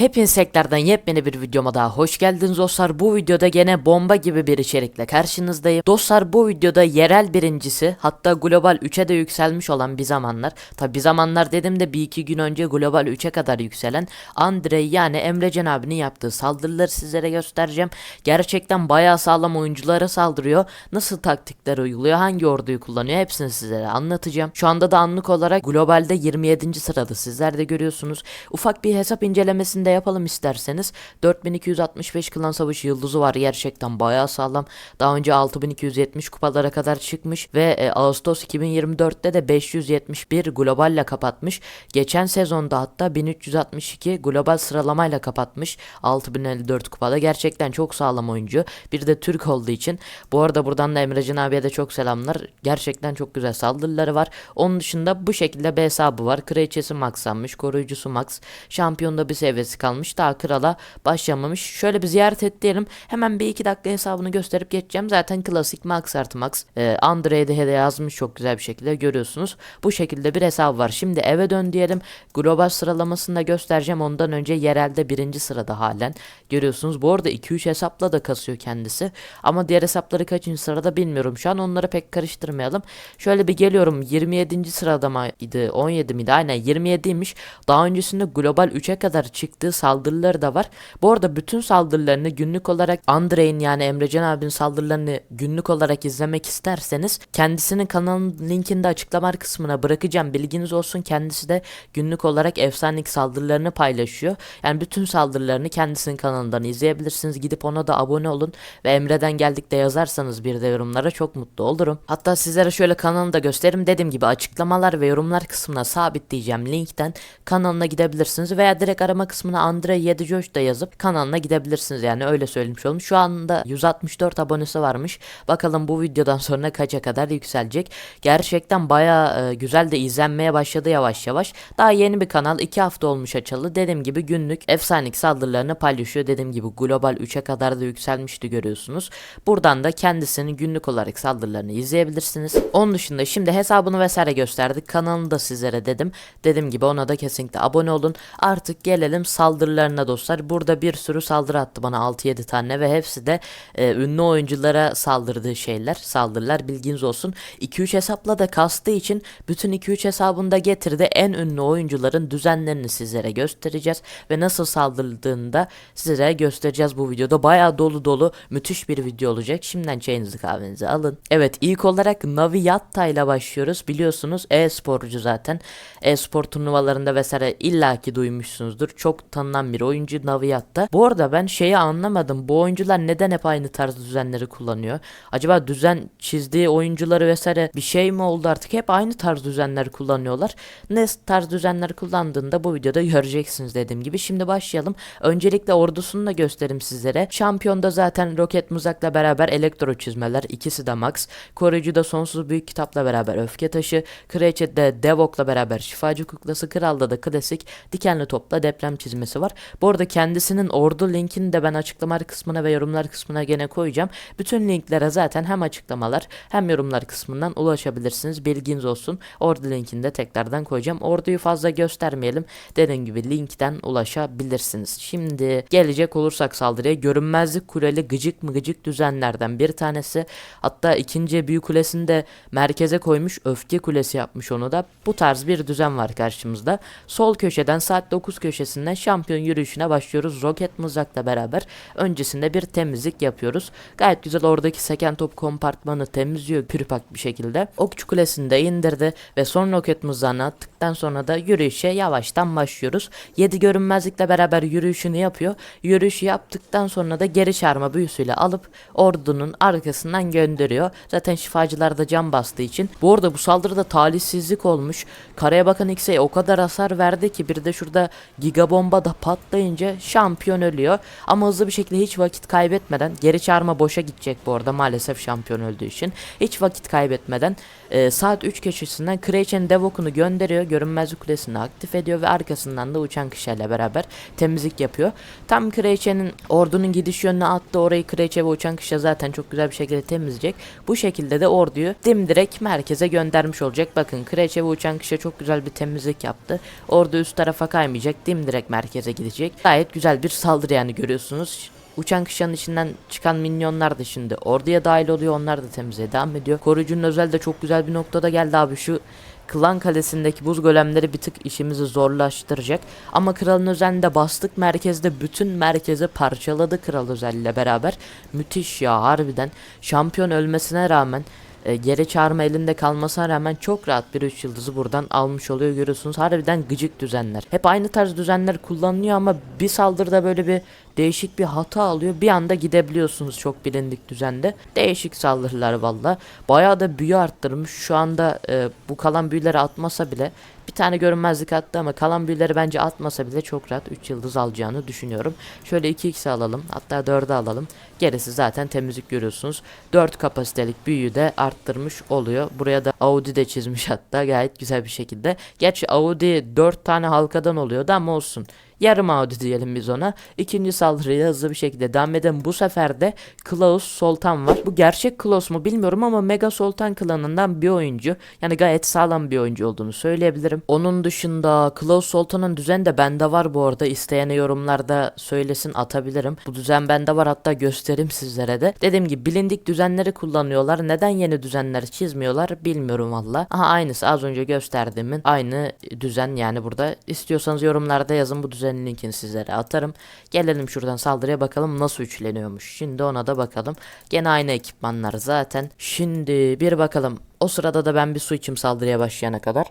Hepiniz tekrardan yepyeni bir videoma daha hoş geldiniz dostlar. Bu videoda gene bomba gibi bir içerikle karşınızdayım. Dostlar bu videoda yerel birincisi hatta global 3'e de yükselmiş olan bir zamanlar. Tabi bir zamanlar dedim de bir iki gün önce global 3'e kadar yükselen Andrei yani Emrecan abinin yaptığı saldırıları sizlere göstereceğim. Gerçekten bayağı sağlam oyunculara saldırıyor. Nasıl taktikler uyguluyor, hangi orduyu kullanıyor hepsini sizlere anlatacağım. Şu anda da anlık olarak globalde 27. sırada sizler de görüyorsunuz. Ufak bir hesap incelemesinde yapalım isterseniz. 4265 klan savaşı yıldızı var gerçekten bayağı sağlam. Daha önce 6270 kupalara kadar çıkmış ve e, Ağustos 2024'te de 571 globalle kapatmış. Geçen sezonda hatta 1362 global sıralamayla kapatmış. 6054 kupada gerçekten çok sağlam oyuncu. Bir de Türk olduğu için. Bu arada buradan da Emrecan abiye de çok selamlar. Gerçekten çok güzel saldırıları var. Onun dışında bu şekilde bir hesabı var. Kraliçesi maxlanmış, koruyucusu max. Şampiyonda bir seviyesi kalmış. Daha krala başlamamış. Şöyle bir ziyaret et diyelim. Hemen bir iki dakika hesabını gösterip geçeceğim. Zaten klasik max artı max. Ee, Andrei'de de yazmış çok güzel bir şekilde görüyorsunuz. Bu şekilde bir hesap var. Şimdi eve dön diyelim. Global sıralamasını da göstereceğim. Ondan önce yerelde birinci sırada halen. Görüyorsunuz. Bu arada 2-3 hesapla da kasıyor kendisi. Ama diğer hesapları kaçıncı sırada bilmiyorum. Şu an onları pek karıştırmayalım. Şöyle bir geliyorum. 27. sırada mıydı? 17 miydi? Aynen 27'ymiş. Daha öncesinde global 3'e kadar çıktığı saldırıları da var. Bu arada bütün saldırılarını günlük olarak Andrei'nin yani Emrecan abinin saldırılarını günlük olarak izlemek isterseniz kendisinin kanalının linkini de açıklama kısmına bırakacağım. Bilginiz olsun kendisi de günlük olarak efsanelik saldırılarını paylaşıyor. Yani bütün saldırılarını kendisinin kanalından izleyebilirsiniz. Gidip ona da abone olun ve Emre'den geldik de yazarsanız bir de yorumlara çok mutlu olurum. Hatta sizlere şöyle kanalını da gösteririm. Dediğim gibi açıklamalar ve yorumlar kısmına sabitleyeceğim linkten kanalına gidebilirsiniz veya direkt arama kısmına Andre 7 Josh da yazıp kanalına gidebilirsiniz yani öyle söylemiş oldum. Şu anda 164 abonesi varmış. Bakalım bu videodan sonra kaça kadar yükselecek. Gerçekten baya güzel de izlenmeye başladı yavaş yavaş. Daha yeni bir kanal 2 hafta olmuş açalı. Dediğim gibi günlük efsanelik saldırılarını paylaşıyor. Dediğim gibi global 3'e kadar da yükselmişti görüyorsunuz. Buradan da kendisinin günlük olarak saldırılarını izleyebilirsiniz. Onun dışında şimdi hesabını vesaire gösterdik. Kanalını da sizlere dedim. Dediğim gibi ona da kesinlikle abone olun. Artık gelelim saldırılarına dostlar. Burada bir sürü saldırı attı bana 6-7 tane ve hepsi de e, ünlü oyunculara saldırdığı şeyler, saldırılar bilginiz olsun. 2-3 hesapla da kastığı için bütün 2-3 hesabında getirdi en ünlü oyuncuların düzenlerini sizlere göstereceğiz ve nasıl saldırıldığını da sizlere göstereceğiz bu videoda. Bayağı dolu dolu müthiş bir video olacak. Şimdiden çayınızı kahvenizi alın. Evet ilk olarak Navi Yatta ile başlıyoruz. Biliyorsunuz e-sporcu zaten. E-spor turnuvalarında vesaire illaki duymuşsunuzdur. Çok tanınan bir oyuncu Navi Yatta. Bu arada ben şeyi anlamadım. Bu oyuncular neden hep aynı tarz düzenleri kullanıyor? Acaba düzen çizdiği oyuncuları vesaire bir şey mi oldu artık? Hep aynı tarz düzenler kullanıyorlar. Ne tarz düzenler kullandığında bu videoda göreceksiniz dediğim gibi. Şimdi başlayalım. Öncelikle ordusunu da göstereyim sizlere. Şampiyonda zaten Roket Muzak'la beraber elektro çizmeler. ikisi de max. Koruyucuda sonsuz büyük kitapla beraber öfke taşı. Kraliçe'de Devok'la beraber şifacı kuklası. Kral'da da klasik dikenli topla deprem çizmesi var. Bu arada kendisinin ordu linkini de ben açıklama kısmına ve yorumlar kısmına gene koyacağım. Bütün linklere zaten hem açıklamalar hem yorumlar kısmından ulaşabilirsiniz. Bilginiz olsun. Ordu linkini de tekrardan koyacağım. Orduyu fazla göstermeyelim. Dediğim gibi linkten ulaşabilirsiniz. Şimdi gelecek olursak saldırıya görünmezlik kuleli gıcık mı gıcık düzenlerden bir tanesi. Hatta ikinci büyük kulesini de merkeze koymuş. Öfke kulesi yapmış onu da. Bu tarz bir düzen var karşımızda. Sol köşeden saat 9 köşesinden şampiyon yürüyüşüne başlıyoruz. Roket mızrakla beraber öncesinde bir temizlik yapıyoruz. Gayet güzel oradaki seken top kompartmanı temizliyor pürpak bir şekilde. Okçu kulesini indirdi ve son roket mızrağını attıktan sonra da yürüyüşe yavaştan başlıyoruz. 7 görünmezlikle beraber yürüyüşünü yapıyor. Yürüyüşü yaptıktan sonra da geri çağırma büyüsüyle alıp ordunun arkasından gönderiyor. Zaten şifacılar da can bastığı için. Bu arada bu saldırıda talihsizlik olmuş. Karaya bakan X'e o kadar hasar verdi ki bir de şurada giga bomba da patlayınca şampiyon ölüyor. Ama hızlı bir şekilde hiç vakit kaybetmeden geri çağırma boşa gidecek bu arada maalesef şampiyon öldüğü için. Hiç vakit kaybetmeden e, saat 3 köşesinden Kraliçenin Devok'unu gönderiyor. Görünmezlik kulesini aktif ediyor ve arkasından da uçan kişilerle beraber temizlik yapıyor. Tam Kraliçenin ordunun gidiş yönüne attı. Orayı Kraliçe ve uçan kişi zaten çok güzel bir şekilde temizleyecek. Bu şekilde de orduyu dimdirek merkeze göndermiş olacak. Bakın Kraliçe ve uçan kişi çok güzel bir temizlik yaptı. Ordu üst tarafa kaymayacak. Dimdirek merkeze merkeze gidecek. Gayet güzel bir saldırı yani görüyorsunuz. Uçan kışanın içinden çıkan minyonlar da şimdi orduya dahil oluyor. Onlar da temizliğe devam ediyor. Koruyucunun özel de çok güzel bir noktada geldi abi. Şu Klan Kalesi'ndeki buz golemleri bir tık işimizi zorlaştıracak. Ama kralın özelinde bastık merkezde bütün merkezi parçaladı kral özelliğiyle beraber. Müthiş ya harbiden. Şampiyon ölmesine rağmen e, geri çağırma elinde kalmasına rağmen çok rahat bir 3 yıldızı buradan almış oluyor görüyorsunuz. Harbiden gıcık düzenler. Hep aynı tarz düzenler kullanılıyor ama bir saldırıda böyle bir değişik bir hata alıyor. Bir anda gidebiliyorsunuz çok bilindik düzende. Değişik saldırılar valla. Bayağı da büyü arttırmış. Şu anda e, bu kalan büyüleri atmasa bile bir tane görünmezlik attı ama kalan büyüleri bence atmasa bile çok rahat 3 yıldız alacağını düşünüyorum. Şöyle 2x alalım hatta 4'e alalım. Gerisi zaten temizlik görüyorsunuz. 4 kapasitelik büyüyü de arttırmış oluyor. Buraya da Audi de çizmiş hatta gayet güzel bir şekilde. Gerçi Audi 4 tane halkadan oluyordu ama olsun. Yarım Audi diyelim biz ona. İkinci saldırıya hızlı bir şekilde devam edelim. Bu sefer de Klaus Soltan var. Bu gerçek Klaus mu bilmiyorum ama Mega Soltan klanından bir oyuncu. Yani gayet sağlam bir oyuncu olduğunu söyleyebilirim. Onun dışında Klaus Soltan'ın düzeni de bende var bu arada. İsteyene yorumlarda söylesin atabilirim. Bu düzen bende var hatta göstereyim sizlere de. Dediğim gibi bilindik düzenleri kullanıyorlar. Neden yeni düzenler çizmiyorlar bilmiyorum valla. Aha aynısı az önce gösterdiğimin aynı düzen yani burada. İstiyorsanız yorumlarda yazın bu düzenin linkini sizlere atarım. Gelelim şuradan saldırıya bakalım nasıl üçleniyormuş. Şimdi ona da bakalım. Gene aynı ekipmanlar zaten. Şimdi bir bakalım. O sırada da ben bir su içim saldırıya başlayana kadar.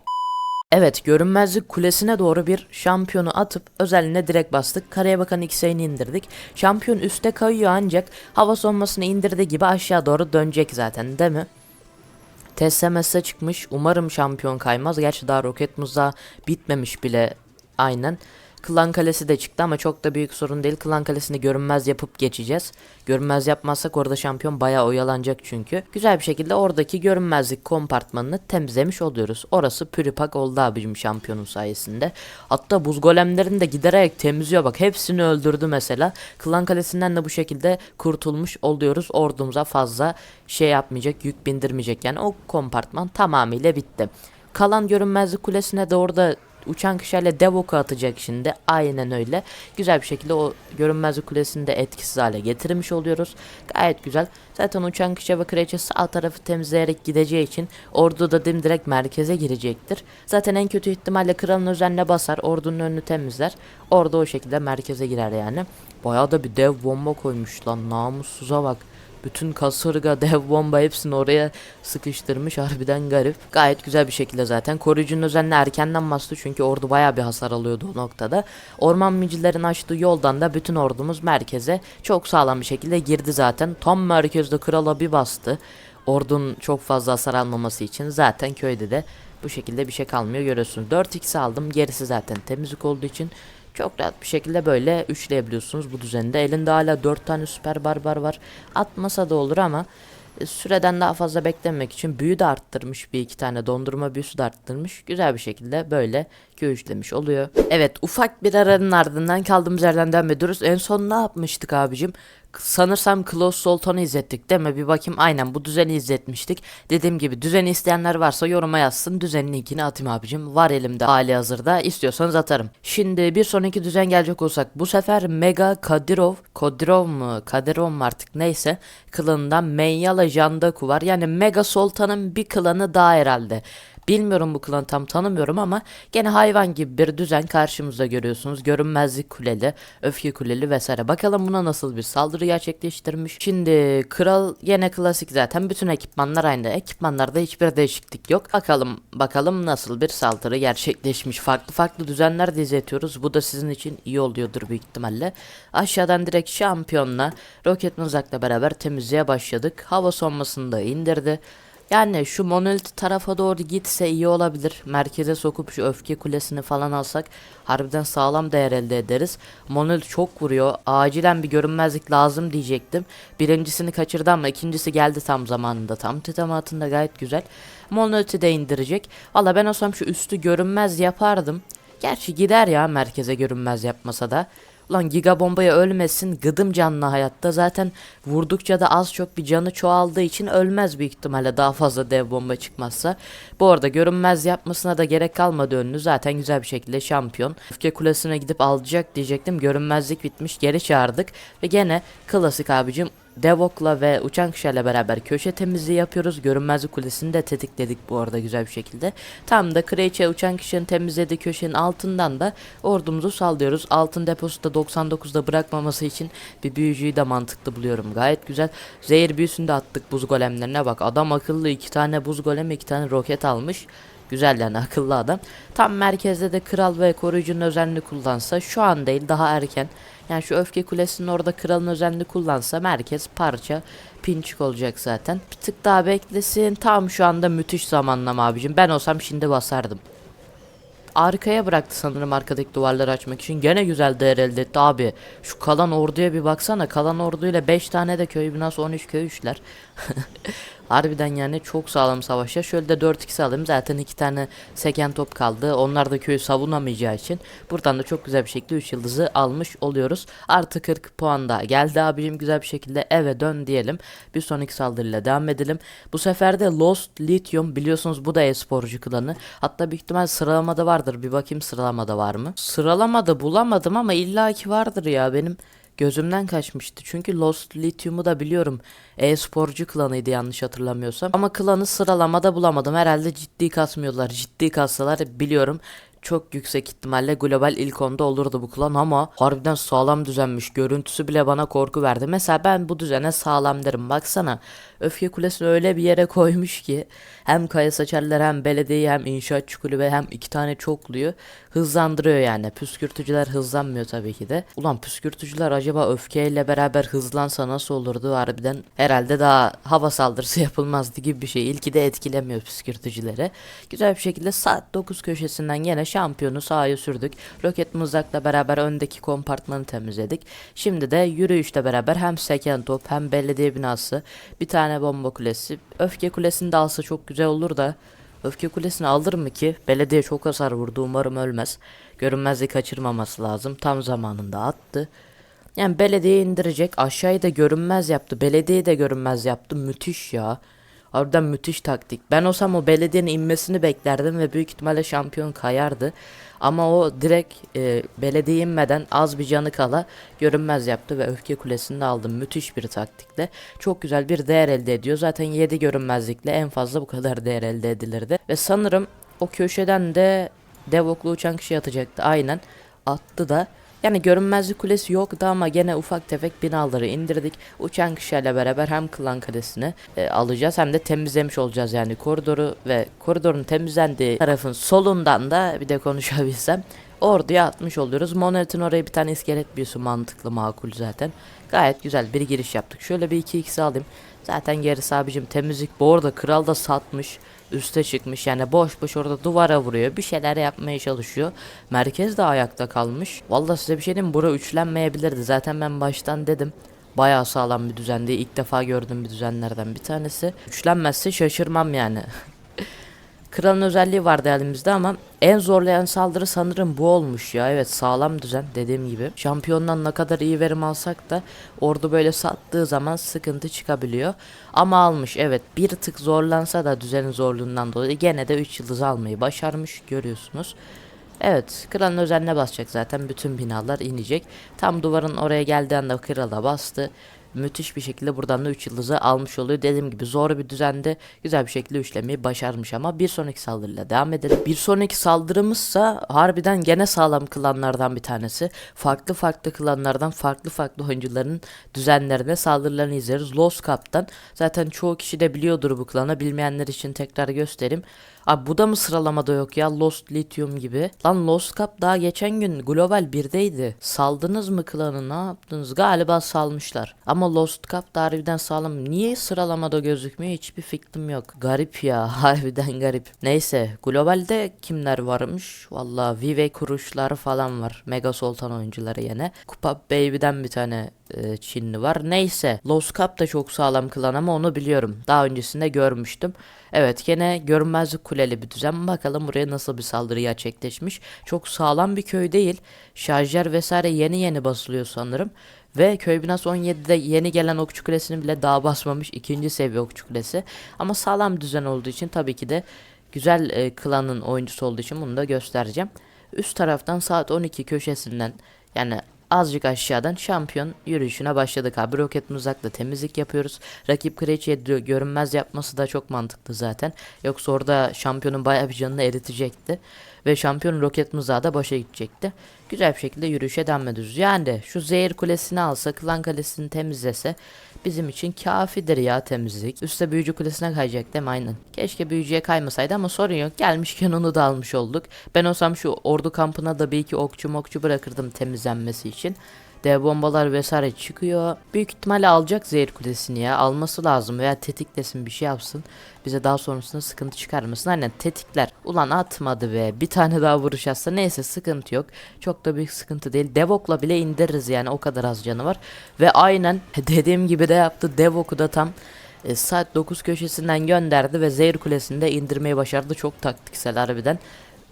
Evet görünmezlik kulesine doğru bir şampiyonu atıp özeline direkt bastık. Karaya bakan X'ini indirdik. Şampiyon üste kayıyor ancak hava sonmasını indirdiği gibi aşağı doğru dönecek zaten değil mi? TSMS'e çıkmış. Umarım şampiyon kaymaz. Gerçi daha roket mızrağı bitmemiş bile aynen. Klan Kalesi de çıktı ama çok da büyük sorun değil. Klan Kalesi'ni görünmez yapıp geçeceğiz. Görünmez yapmazsak orada şampiyon bayağı oyalanacak çünkü. Güzel bir şekilde oradaki görünmezlik kompartmanını temizlemiş oluyoruz. Orası püripak oldu abicim şampiyonun sayesinde. Hatta buz golemlerini de giderek temizliyor bak. Hepsini öldürdü mesela. Klan Kalesi'nden de bu şekilde kurtulmuş oluyoruz. Ordumuza fazla şey yapmayacak, yük bindirmeyecek. Yani o kompartman tamamıyla bitti. Kalan görünmezlik kulesine de orada uçan kişiyle dev oku atacak şimdi. Aynen öyle. Güzel bir şekilde o görünmezlik kulesini de etkisiz hale getirmiş oluyoruz. Gayet güzel. Zaten uçan kişi ve kraliçe sağ tarafı temizleyerek gideceği için ordu da dimdirek merkeze girecektir. Zaten en kötü ihtimalle kralın üzerine basar. Ordunun önünü temizler. Orada o şekilde merkeze girer yani. Bayağı da bir dev bomba koymuş lan. Namussuza bak. Bütün kasırga, dev bomba hepsini oraya sıkıştırmış. Harbiden garip. Gayet güzel bir şekilde zaten. Koruyucunun özenle erkenden bastı çünkü ordu baya bir hasar alıyordu o noktada. Orman micilerin açtığı yoldan da bütün ordumuz merkeze çok sağlam bir şekilde girdi zaten. Tam merkezde krala bir bastı. Ordunun çok fazla hasar almaması için zaten köyde de bu şekilde bir şey kalmıyor görüyorsunuz. 4x aldım. Gerisi zaten temizlik olduğu için çok rahat bir şekilde böyle üçleyebiliyorsunuz bu düzende. Elinde hala 4 tane süper barbar var. Atmasa da olur ama e, süreden daha fazla beklemek için büyü de arttırmış. Bir iki tane dondurma büyüsü de arttırmış. Güzel bir şekilde böyle göğüşlemiş oluyor. Evet ufak bir aranın ardından kaldığımız yerden devam ediyoruz. En son ne yapmıştık abicim? Sanırsam Klaus Sultan'ı izlettik değil mi? Bir bakayım aynen bu düzeni izletmiştik. Dediğim gibi düzeni isteyenler varsa yoruma yazsın. Düzenin linkini atayım abicim. Var elimde hali hazırda. İstiyorsanız atarım. Şimdi bir sonraki düzen gelecek olsak bu sefer Mega Kadirov, Kadirov mu Kadirov mu artık neyse klanından Menyala Jandaku var. Yani Mega Sultan'ın bir klanı daha herhalde. Bilmiyorum bu klanı tam tanımıyorum ama gene hayvan gibi bir düzen karşımızda görüyorsunuz. Görünmezlik kuleli, öfke kuleli vesaire. Bakalım buna nasıl bir saldırı gerçekleştirmiş. Şimdi kral yine klasik zaten. Bütün ekipmanlar aynı. Ekipmanlarda hiçbir değişiklik yok. Bakalım bakalım nasıl bir saldırı gerçekleşmiş. Farklı farklı düzenler de izletiyoruz. Bu da sizin için iyi oluyordur büyük ihtimalle. Aşağıdan direkt şampiyonla roket mızrakla beraber temizliğe başladık. Hava sonmasını da indirdi. Yani şu monolit tarafa doğru gitse iyi olabilir. Merkeze sokup şu öfke kulesini falan alsak harbiden sağlam değer elde ederiz. Monolit çok vuruyor. Acilen bir görünmezlik lazım diyecektim. Birincisini kaçırdı ama ikincisi geldi tam zamanında. Tam titamatında gayet güzel. Monolit'i de indirecek. Valla ben olsam şu üstü görünmez yapardım. Gerçi gider ya merkeze görünmez yapmasa da. Lan giga bombaya ölmesin gıdım canlı hayatta zaten vurdukça da az çok bir canı çoğaldığı için ölmez büyük ihtimalle daha fazla dev bomba çıkmazsa. Bu arada görünmez yapmasına da gerek kalmadı önünü zaten güzel bir şekilde şampiyon. Öfke kulesine gidip alacak diyecektim görünmezlik bitmiş geri çağırdık ve gene klasik abicim Devok'la ve uçan kuşlarla beraber köşe temizliği yapıyoruz. Görünmezlik kulesini de tetikledik bu arada güzel bir şekilde. Tam da Kraliçe uçan kişinin temizlediği köşenin altından da ordumuzu sallıyoruz. Altın deposu da 99'da bırakmaması için bir büyücüyü de mantıklı buluyorum. Gayet güzel. Zehir büyüsünü de attık buz golemlerine bak. Adam akıllı iki tane buz golem iki tane roket almış. Güzel yani akıllı adam. Tam merkezde de kral ve koruyucunun özelliğini kullansa şu an değil daha erken. Yani şu öfke kulesinin orada kralın özelliğini kullansa merkez parça pinçik olacak zaten. Bir tık daha beklesin. Tam şu anda müthiş zamanlama abicim. Ben olsam şimdi basardım. Arkaya bıraktı sanırım arkadaki duvarları açmak için. Gene güzel değer elde etti abi. Şu kalan orduya bir baksana. Kalan orduyla 5 tane de köy binası 13 köy üçler. Harbiden yani çok sağlam savaşlar. Şöyle de 4-2 alayım. Zaten 2 tane seken top kaldı. Onlar da köyü savunamayacağı için. Buradan da çok güzel bir şekilde 3 yıldızı almış oluyoruz. Artı 40 puan da geldi abicim. Güzel bir şekilde eve dön diyelim. Bir sonraki saldırıyla devam edelim. Bu sefer de Lost Lithium biliyorsunuz bu da e-sporcu klanı. Hatta büyük ihtimal sıralamada vardır. Bir bakayım sıralamada var mı? Sıralamada bulamadım ama illaki vardır ya benim gözümden kaçmıştı. Çünkü Lost Lithium'u da biliyorum. E-sporcu klanıydı yanlış hatırlamıyorsam. Ama klanı sıralamada bulamadım. Herhalde ciddi kasmıyorlar. Ciddi kassalar biliyorum. Çok yüksek ihtimalle global ilk onda olurdu bu klan ama harbiden sağlam düzenmiş. Görüntüsü bile bana korku verdi. Mesela ben bu düzene sağlam derim. Baksana öfke kulesini öyle bir yere koymuş ki hem kaya saçarlar hem belediyeyi hem inşaatçı kulübe hem iki tane çokluyu hızlandırıyor yani. Püskürtücüler hızlanmıyor tabii ki de. Ulan püskürtücüler acaba öfkeyle beraber hızlansa nasıl olurdu harbiden? Herhalde daha hava saldırısı yapılmazdı gibi bir şey. İlki de etkilemiyor püskürtücüleri. Güzel bir şekilde saat 9 köşesinden yine şampiyonu sahaya sürdük. Roket mızrakla beraber öndeki kompartmanı temizledik. Şimdi de yürüyüşle beraber hem seken top hem belediye binası bir tane bomba kulesi. Öfke kulesini de alsa çok güzel olur da Öfke kulesini alır mı ki? Belediye çok hasar vurdu umarım ölmez. Görünmezliği kaçırmaması lazım. Tam zamanında attı. Yani belediye indirecek. Aşağıyı da görünmez yaptı. Belediye de görünmez yaptı. Müthiş ya. Harbiden müthiş taktik. Ben olsam o belediyenin inmesini beklerdim ve büyük ihtimalle şampiyon kayardı. Ama o direkt e, belediye inmeden az bir canı kala görünmez yaptı ve öfke kulesini de aldım. Müthiş bir taktikle. Çok güzel bir değer elde ediyor. Zaten 7 görünmezlikle en fazla bu kadar değer elde edilirdi. Ve sanırım o köşeden de devoklu uçan kişi atacaktı. Aynen attı da. Yani görünmezlik kulesi yoktu ama gene ufak tefek binaları indirdik. Uçan kişilerle beraber hem klan kalesini e, alacağız hem de temizlemiş olacağız yani koridoru ve koridorun temizlendiği tarafın solundan da bir de konuşabilsem orduya atmış oluyoruz. Monolith'in oraya bir tane iskelet büyüsü mantıklı makul zaten. Gayet güzel bir giriş yaptık. Şöyle bir 2x alayım. Zaten gerisi abicim temizlik. Bu arada kral da satmış. Üste çıkmış yani boş boş orada duvara vuruyor. Bir şeyler yapmaya çalışıyor. Merkez de ayakta kalmış. Vallahi size bir şey diyeyim? Bura üçlenmeyebilirdi. Zaten ben baştan dedim. Bayağı sağlam bir düzendi. İlk defa gördüğüm bir düzenlerden bir tanesi. Üçlenmezse şaşırmam yani. Kralın özelliği vardı elimizde ama en zorlayan saldırı sanırım bu olmuş ya. Evet sağlam düzen dediğim gibi. Şampiyondan ne kadar iyi verim alsak da ordu böyle sattığı zaman sıkıntı çıkabiliyor. Ama almış evet bir tık zorlansa da düzenin zorluğundan dolayı gene de 3 yıldız almayı başarmış görüyorsunuz. Evet kralın özeline basacak zaten bütün binalar inecek. Tam duvarın oraya geldiği anda krala bastı müthiş bir şekilde buradan da 3 yıldızı almış oluyor. Dediğim gibi zor bir düzende güzel bir şekilde üçlemeyi başarmış ama bir sonraki saldırıyla devam edelim. Bir sonraki saldırımızsa harbiden gene sağlam klanlardan bir tanesi. Farklı farklı klanlardan farklı farklı oyuncuların düzenlerine saldırılarını izleriz. Lost Cup'tan zaten çoğu kişi de biliyordur bu klanı. Bilmeyenler için tekrar göstereyim. Abi bu da mı sıralamada yok ya Lost Lithium gibi. Lan Lost Cup daha geçen gün Global 1'deydi. Saldınız mı klanı ne yaptınız? Galiba salmışlar. Ama Lost Cup da harbiden sağlam. Niye sıralamada gözükmüyor hiçbir fikrim yok. Garip ya harbiden garip. Neyse Global'de kimler varmış? Valla Vive kuruşları falan var. Mega Sultan oyuncuları yine. Kupa Baby'den bir tane e, Çinli var. Neyse. Lost Cup da çok sağlam klan ama onu biliyorum. Daha öncesinde görmüştüm. Evet gene görünmezlik kuleli bir düzen. Bakalım buraya nasıl bir saldırı gerçekleşmiş. Çok sağlam bir köy değil. Şarjör vesaire yeni yeni basılıyor sanırım. Ve köy binası 17'de yeni gelen okçu kulesini bile daha basmamış. ikinci seviye okçu kulesi. Ama sağlam düzen olduğu için tabii ki de güzel e, klanın oyuncusu olduğu için bunu da göstereceğim. Üst taraftan saat 12 köşesinden yani azıcık aşağıdan şampiyon yürüyüşüne başladık abi. Roket mızrakla temizlik yapıyoruz. Rakip Kraliçe'ye görünmez yapması da çok mantıklı zaten. Yoksa orada şampiyonun bayağı bir canını eritecekti. Ve şampiyon roket mızrağı da başa gidecekti. Güzel bir şekilde yürüyüşe devam ediyoruz. Yani şu zehir kulesini alsa, klan kalesini temizlese bizim için kafidir ya temizlik. Üste büyücü kulesine kayacak değil mi? Aynen. Keşke büyücüye kaymasaydı ama sorun yok. Gelmişken onu da almış olduk. Ben olsam şu ordu kampına da bir iki okçu mokçu bırakırdım temizlenmesi için. Dev bombalar vesaire çıkıyor. Büyük ihtimalle alacak zehir kulesini ya. Alması lazım veya tetiklesin bir şey yapsın. Bize daha sonrasında sıkıntı çıkarmasın. Aynen tetikler. Ulan atmadı ve bir tane daha vuruş atsa neyse sıkıntı yok. Çok da büyük sıkıntı değil. Devok'la bile indiririz yani o kadar az canı var. Ve aynen dediğim gibi de yaptı. Devok'u da tam e, saat 9 köşesinden gönderdi ve zehir kulesini de indirmeyi başardı. Çok taktiksel harbiden.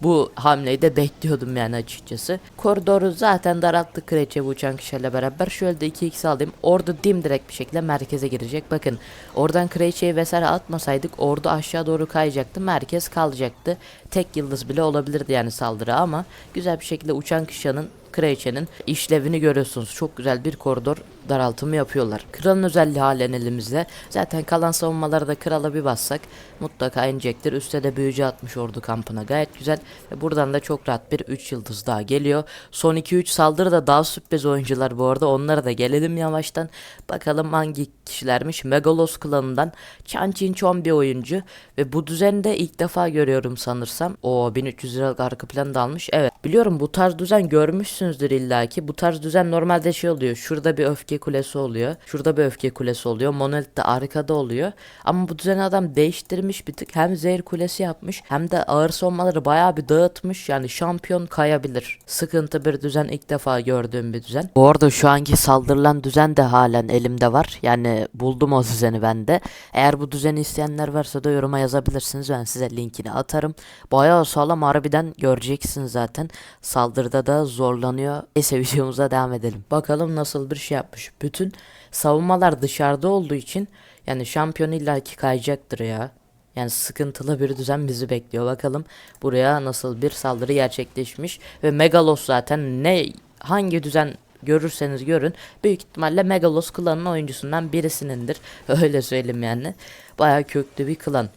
Bu hamleyi de bekliyordum yani açıkçası. Koridoru zaten daralttık Kraliçe uçan kişilerle beraber. Şöyle de 2x alayım. Ordu dim direkt bir şekilde merkeze girecek. Bakın oradan Kraliçe'yi vesaire atmasaydık ordu aşağı doğru kayacaktı. Merkez kalacaktı. Tek yıldız bile olabilirdi yani saldırı ama güzel bir şekilde uçan kişinin Kraliçenin işlevini görüyorsunuz. Çok güzel bir koridor daraltımı yapıyorlar. Kralın özelliği halen elimizde. Zaten kalan savunmaları da krala bir bassak mutlaka inecektir. Üste de büyücü atmış ordu kampına. Gayet güzel. Ve buradan da çok rahat bir 3 yıldız daha geliyor. Son 2-3 saldırı da daha sürpriz oyuncular bu arada. Onlara da gelelim yavaştan. Bakalım hangi kişilermiş. Megalos klanından Chan Chin Chon bir oyuncu. Ve bu düzende ilk defa görüyorum sanırsam. O 1300 liralık arka plan da almış. Evet biliyorum bu tarz düzen görmüşsünüzdür illaki. Bu tarz düzen normalde şey oluyor. Şurada bir öfke kulesi oluyor. Şurada bir öfke kulesi oluyor. Monolith de arkada oluyor. Ama bu düzeni adam değiştirmiş bir tık. Hem zehir kulesi yapmış hem de ağır savunmaları bayağı bir dağıtmış. Yani şampiyon kayabilir. Sıkıntı bir düzen ilk defa gördüğüm bir düzen. Bu arada şu anki saldırılan düzen de halen elimde var. Yani buldum o düzeni ben de. Eğer bu düzeni isteyenler varsa da yoruma yazabilirsiniz. Ben size linkini atarım. Bayağı sağlam harbiden göreceksiniz zaten. Saldırıda da zorlanıyor. Neyse videomuza devam edelim. Bakalım nasıl bir şey yapmış. Bütün savunmalar dışarıda olduğu için yani şampiyon illaki kayacaktır ya. Yani sıkıntılı bir düzen bizi bekliyor. Bakalım buraya nasıl bir saldırı gerçekleşmiş. Ve Megalos zaten ne hangi düzen görürseniz görün. Büyük ihtimalle Megalos klanın oyuncusundan birisinindir. Öyle söyleyeyim yani. Baya köklü bir klan.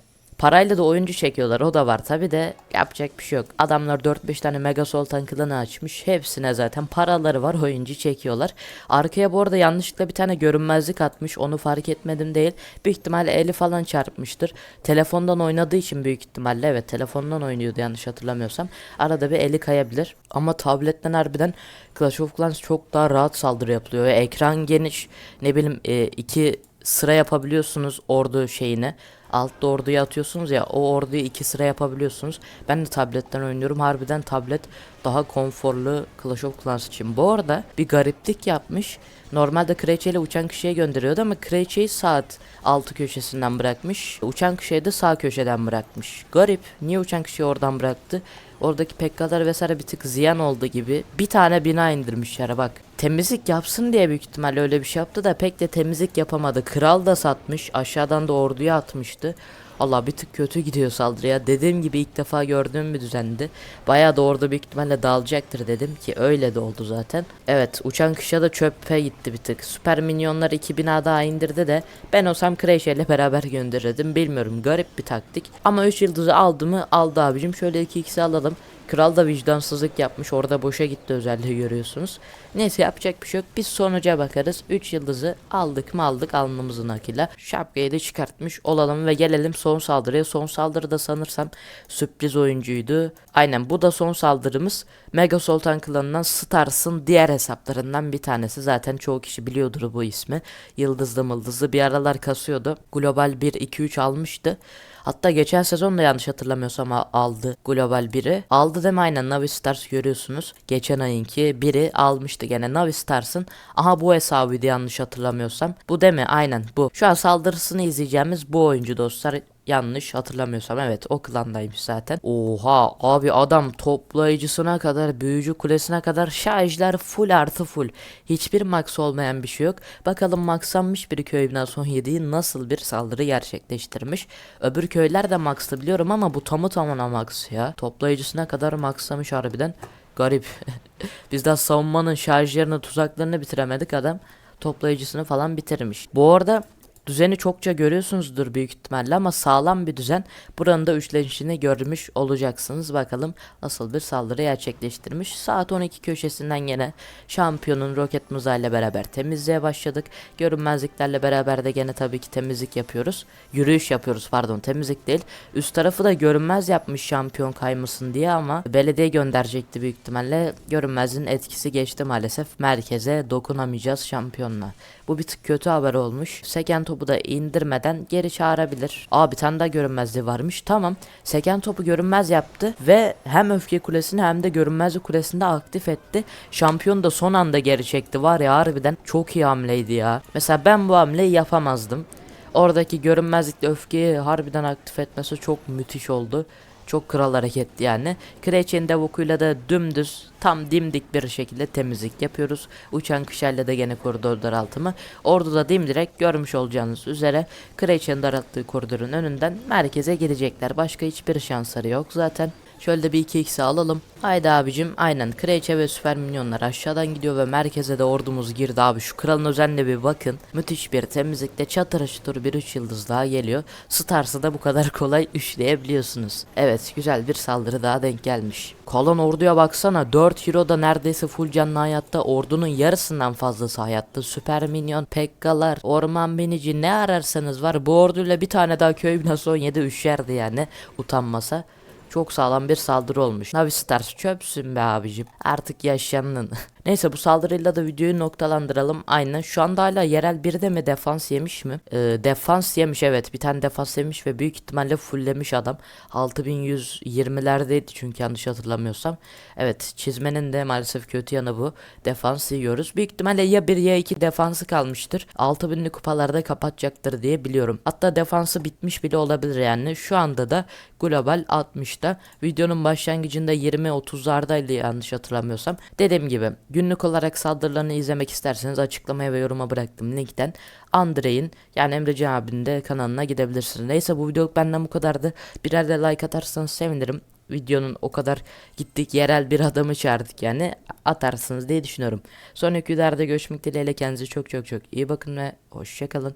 Parayla da oyuncu çekiyorlar o da var tabi de yapacak bir şey yok. Adamlar 4-5 tane Mega Sultan klanı açmış. Hepsine zaten paraları var oyuncu çekiyorlar. Arkaya bu arada yanlışlıkla bir tane görünmezlik atmış onu fark etmedim değil. Büyük ihtimalle eli falan çarpmıştır. Telefondan oynadığı için büyük ihtimalle evet telefondan oynuyordu yanlış hatırlamıyorsam. Arada bir eli kayabilir. Ama tabletten harbiden Clash of Clans çok daha rahat saldırı yapılıyor. Ekran geniş ne bileyim e, iki sıra yapabiliyorsunuz ordu şeyini. Altta orduyu atıyorsunuz ya o orduyu iki sıra yapabiliyorsunuz. Ben de tabletten oynuyorum. Harbiden tablet daha konforlu Clash of Clans için. Bu arada bir gariplik yapmış. Normalde Kraliçe ile uçan kişiye gönderiyordu ama Kraliçeyi saat altı köşesinden bırakmış. Uçan kişiyi de sağ köşeden bırakmış. Garip. Niye uçan kişiyi oradan bıraktı? Oradaki pekkalar vesaire bir tık ziyan oldu gibi. Bir tane bina indirmiş yere bak. Temizlik yapsın diye büyük ihtimalle öyle bir şey yaptı da pek de temizlik yapamadı. Kral da satmış. Aşağıdan da orduya atmıştı. Allah bir tık kötü gidiyor saldırıya. Dediğim gibi ilk defa gördüğüm bir düzendi. Bayağı da orada büyük ihtimalle dalacaktır dedim ki öyle de oldu zaten. Evet uçan kışa da çöpe gitti bir tık. Süper minyonlar iki bina daha indirdi de ben olsam Kreşe ile beraber gönderirdim. Bilmiyorum garip bir taktik. Ama 3 yıldızı aldı mı aldı abicim. Şöyle 2x'i alalım. Kral da vicdansızlık yapmış. Orada boşa gitti özelliği görüyorsunuz. Neyse yapacak bir şey yok. Biz sonuca bakarız. 3 yıldızı aldık mı aldık alnımızın akıyla. Şapkayı da çıkartmış olalım ve gelelim son saldırıya. Son saldırıda sanırsam sürpriz oyuncuydu. Aynen bu da son saldırımız. Mega Sultan klanından Stars'ın diğer hesaplarından bir tanesi. Zaten çoğu kişi biliyordur bu ismi. Yıldızlı mıldızlı bir aralar kasıyordu. Global 1-2-3 almıştı. Hatta geçen sezon da yanlış hatırlamıyorsam aldı Global 1'i. Aldı deme aynen Navi Stars görüyorsunuz. Geçen ayınki biri almıştı olmuştu gene Navi Stars'ın. Aha bu hesabıydı yanlış hatırlamıyorsam. Bu mi? Aynen bu. Şu an saldırısını izleyeceğimiz bu oyuncu dostlar. Yanlış hatırlamıyorsam evet o klandaymış zaten. Oha abi adam toplayıcısına kadar büyücü kulesine kadar şarjlar full artı full. Hiçbir max olmayan bir şey yok. Bakalım maxlanmış bir köy binası 17'yi nasıl bir saldırı gerçekleştirmiş. Öbür köyler de maxlı biliyorum ama bu tamı tamına max ya. Toplayıcısına kadar maxlamış harbiden. Garip. Biz daha savunmanın şarjlarını tuzaklarını bitiremedik adam toplayıcısını falan bitirmiş. Bu arada düzeni çokça görüyorsunuzdur büyük ihtimalle ama sağlam bir düzen. Buranın da üçlenişini görmüş olacaksınız. Bakalım nasıl bir saldırı gerçekleştirmiş. Saat 12 köşesinden gene şampiyonun roket mızrağıyla beraber temizliğe başladık. Görünmezliklerle beraber de gene tabii ki temizlik yapıyoruz. Yürüyüş yapıyoruz pardon temizlik değil. Üst tarafı da görünmez yapmış şampiyon kaymasın diye ama belediye gönderecekti büyük ihtimalle. Görünmezliğin etkisi geçti maalesef. Merkeze dokunamayacağız şampiyonla. Bu bir tık kötü haber olmuş. Seken topu da indirmeden geri çağırabilir. Aa bir tane daha görünmezliği varmış. Tamam. Seken topu görünmez yaptı ve hem öfke kulesini hem de görünmezlik kulesini aktif etti. Şampiyon da son anda geri çekti. Var ya harbiden çok iyi hamleydi ya. Mesela ben bu hamleyi yapamazdım. Oradaki görünmezlikle öfkeyi harbiden aktif etmesi çok müthiş oldu. Çok kral hareketti yani. Kreç'in devokuyla da dümdüz tam dimdik bir şekilde temizlik yapıyoruz. Uçan kışayla da gene koridor daraltımı. Orada da dimdirek görmüş olacağınız üzere Kreç'in daralttığı koridorun önünden merkeze gidecekler. Başka hiçbir şansları yok zaten. Şöyle de bir 2x'i alalım. Haydi abicim aynen Kraliçe ve süper minyonlar aşağıdan gidiyor ve merkeze de ordumuz girdi abi. Şu kralın özenle bir bakın. Müthiş bir temizlikle çatır çatır bir 3 yıldız daha geliyor. Stars'ı da bu kadar kolay üçleyebiliyorsunuz. Evet güzel bir saldırı daha denk gelmiş. Kalan orduya baksana 4 hero da neredeyse full canlı hayatta ordunun yarısından fazlası hayatta. Süper minyon, pekkalar, orman binici ne ararsanız var. Bu orduyla bir tane daha köy binası 17 üşerdi yani utanmasa. Çok sağlam bir saldırı olmuş. Navi Stars çöpsün be abicim. Artık yaşanın. Neyse bu saldırıyla da videoyu noktalandıralım. Aynen şu anda hala yerel bir de mi defans yemiş mi? Ee, defans yemiş evet. Bir tane defans yemiş ve büyük ihtimalle fulllemiş adam. 6120'lerdeydi çünkü yanlış hatırlamıyorsam. Evet çizmenin de maalesef kötü yanı bu. Defans yiyoruz. Büyük ihtimalle ya 1 ya 2 defansı kalmıştır. 6000'li kupalarda kapatacaktır diye biliyorum. Hatta defansı bitmiş bile olabilir yani. Şu anda da global 60'ta. Videonun başlangıcında 20-30'lardaydı yanlış hatırlamıyorsam. Dediğim gibi günlük olarak saldırılarını izlemek isterseniz açıklamaya ve yoruma bıraktım linkten. Andrey'in yani Emrecan abinin de kanalına gidebilirsiniz. Neyse bu videoluk benden bu kadardı. Birer de like atarsanız sevinirim. Videonun o kadar gittik yerel bir adamı çağırdık yani atarsınız diye düşünüyorum. Sonraki videolarda görüşmek dileğiyle kendinize çok çok çok iyi bakın ve hoşçakalın.